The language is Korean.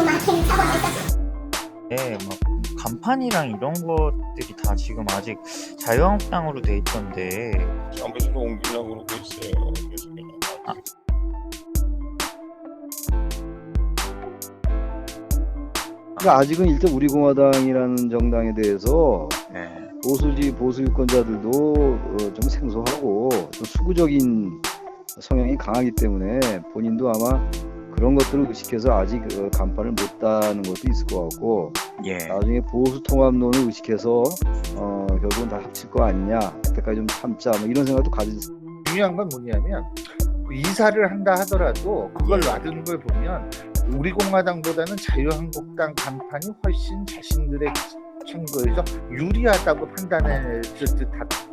막 예, 뭐 간판이랑 이런 것들이 다 지금 아직 자유한국당으로 돼 있던데 안배수로 옮기려고 그러고 있어요. 아. 그러니까 아직은 일단 우리공화당이라는 정당에 대해서 보수지 보수 유권자들도 어, 좀 생소하고 좀 수구적인 성향이 강하기 때문에 본인도 아마 그런 것들을 의식해서 아직 어, 간판을 못 따는 것도 있을 것 같고 예. 나중에 보수 통합론을 의식해서 어, 결국은 다 합칠 거 아니냐 그때까지 좀 참자 뭐 이런 생각도 가질 수 중요한 건 뭐냐면 그 이사를 한다 하더라도 그걸 놔두는 걸 보면 우리 공화당보다는 자유한국당 간판이 훨씬 자신들의 선거에서 유리하다고 판단했을 듯하다.